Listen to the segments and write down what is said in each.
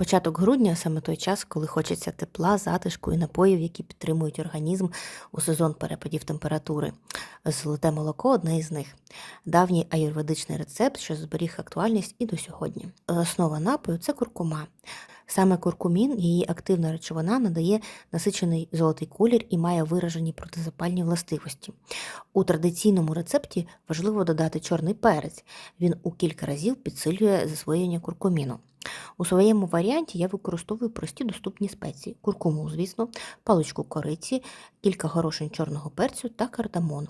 Початок грудня саме той час, коли хочеться тепла, затишку і напоїв, які підтримують організм у сезон перепадів температури. Золоте молоко одне із них. Давній аюрведичний рецепт, що зберіг актуальність і до сьогодні. Основа напою це куркума. Саме куркумін, її активна речовина, надає насичений золотий колір і має виражені протизапальні властивості. У традиційному рецепті важливо додати чорний перець. Він у кілька разів підсилює засвоєння куркуміну. У своєму варіанті я використовую прості доступні спеції: куркуму, звісно, паличку кориці, кілька горошин чорного перцю та кардамон. Е,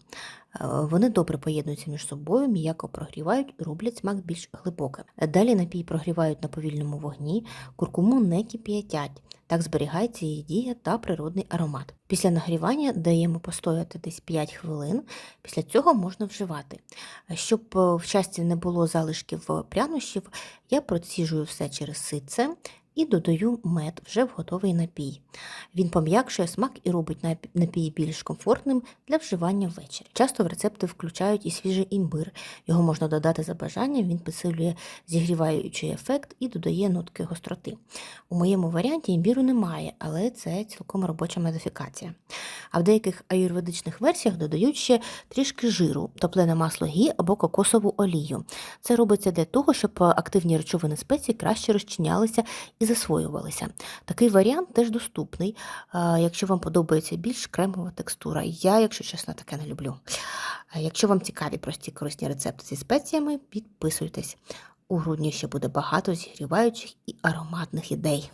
Вони добре поєднуються між собою, м'яко прогрівають і роблять смак більш глибоким. Далі напій прогрівають на повільному вогні, куркуму не кип'ятять. Так зберігається її дія та природний аромат. Після нагрівання даємо постояти десь 5 хвилин. Після цього можна вживати. Щоб е, в часті не було залишків прянощів, я проціжую все через ситце і додаю мед вже в готовий напій. Він пом'якшує смак і робить напі- напій більш комфортним для вживання ввечері. Часто в рецепти включають і свіжий імбир. Його можна додати за бажанням, він підсилює зігріваючий ефект і додає нотки гостроти. У моєму варіанті імбіру немає, але це цілком робоча модифікація. А в деяких аюрведичних версіях додають ще трішки жиру, топлене масло гі або кокосову олію. Це робиться для того, щоб активні речовини спецій краще розчинялися і засвоювалися. Такий варіант теж доступний, якщо вам подобається більш кремова текстура. Я, якщо чесно, таке не люблю. Якщо вам цікаві прості корисні рецепти зі спеціями, підписуйтесь. У грудні ще буде багато зігріваючих і ароматних ідей.